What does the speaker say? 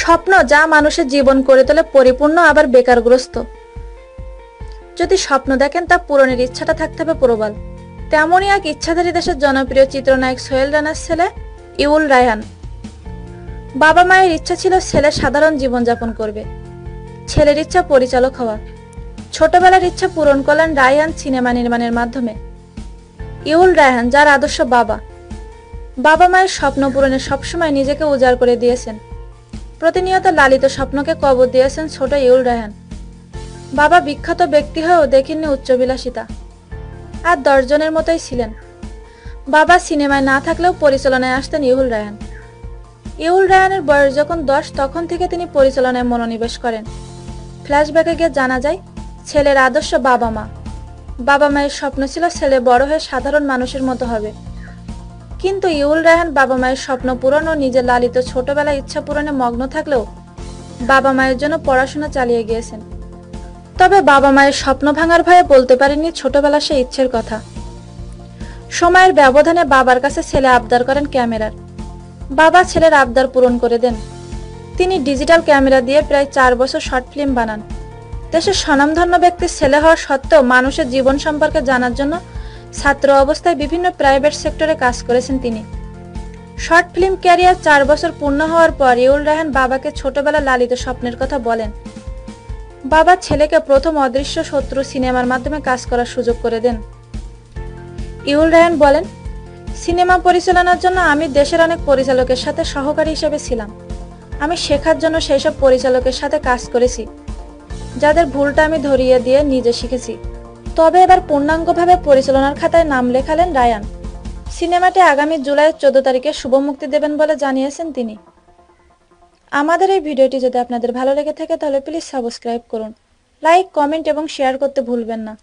স্বপ্ন যা মানুষের জীবন করে তোলে পরিপূর্ণ, আবার বেকারগ্রস্ত। যদি স্বপ্ন দেখেন, তা পূরণের ইচ্ছাটা থাকতে হবে প্রবল। তেমনই এক ইচ্ছাধারী দেশের জনপ্রিয় চিত্রনায়ক সোহেল রানার ছেলে ইউল রায়হান। বাবা মায়ের ইচ্ছা ছিল ছেলে সাধারণ জীবনযাপন করবে। ছেলের ইচ্ছা পরিচালক হওয়া। ছোটবেলার ইচ্ছা পূরণ করলেন রায়হান সিনেমা নির্মাণের মাধ্যমে। ইউল রায়হান যার আদর্শ বাবা। বাবা মায়ের স্বপ্ন পূরণে সবসময় নিজেকে উজাড় করে দিয়েছেন। প্রতিনিয়ত লালিত স্বপ্নকে কবর দিয়েছেন ছোট ইউল রায়হান বাবা বিখ্যাত ব্যক্তি হয়েও দেখেননি উচ্চবিলাসিতা। আর দশজনের মতোই ছিলেন। বাবা সিনেমায় না থাকলেও পরিচালনায় আসতেন ইউল রায়হান ইউল রায়হানের বয়স যখন দশ, তখন থেকে তিনি পরিচালনায় মনোনিবেশ করেন। ফ্ল্যাশব্যাকে গিয়ে জানা যায় ছেলের আদর্শ বাবা মা। বাবা মায়ের স্বপ্ন ছিল ছেলে বড় হয়ে সাধারণ মানুষের মতো হবে। কিন্তু ইউল রায়হান বাবা মায়ের স্বপ্ন পূরণ ও নিজের লালিত ছোটবেলায় ইচ্ছা পূরণে মগ্ন থাকলেও বাবা মায়ের জন্য পড়াশোনা চালিয়ে গিয়েছেন। তবে বাবা মায়ের স্বপ্ন ভাঙার ভয়ে বলতে পারেনি ছোটবেলা সে ইচ্ছের কথা। সময়ের ব্যবধানে বাবার কাছে ছেলে আবদার করেন ক্যামেরার। বাবা ছেলের আবদার পূরণ করে দেন। তিনি ডিজিটাল ক্যামেরা দিয়ে প্রায় চার বছর শর্ট ফিল্ম বানান। দেশের স্বনামধন্য ব্যক্তির ছেলে হওয়া সত্ত্বেও মানুষের জীবন সম্পর্কে জানার জন্য ছাত্র অবস্থায় বিভিন্ন প্রাইভেট সেক্টরে কাজ করেছেন তিনি। শর্ট ফিল্ম ক্যারিয়ার চার বছর পূর্ণ হওয়ার পর ইউল রায়হান বাবাকে ছোটবেলা লালিত স্বপ্নের কথা বলেন। বাবা ছেলেকে প্রথম অদৃশ্য শত্রু সিনেমার মাধ্যমে কাজ করার সুযোগ করে দেন। ইউল রায়হান বলেন, সিনেমা পরিচালনার জন্য আমি দেশের অনেক পরিচালকের সাথে সহকারী হিসেবে ছিলাম। আমি শেখার জন্য সেই সব পরিচালকের সাথে কাজ করেছি। যাদের ভুলটা আমি ধরিয়ে দিয়ে নিজে শিখেছি। তবে এবার পূর্ণাঙ্গভাবে পরিচালনার খাতায় নাম লেখালেন রায়ান। সিনেমাটি আগামী জুলাই চোদ্দ তারিখে শুভ মুক্তি দেবেন বলে জানিয়েছেন তিনি। আমাদের এই ভিডিওটি যদি আপনাদের ভালো লেগে থাকে, তাহলে প্লিজ সাবস্ক্রাইব করুন। লাইক কমেন্ট এবং শেয়ার করতে ভুলবেন না।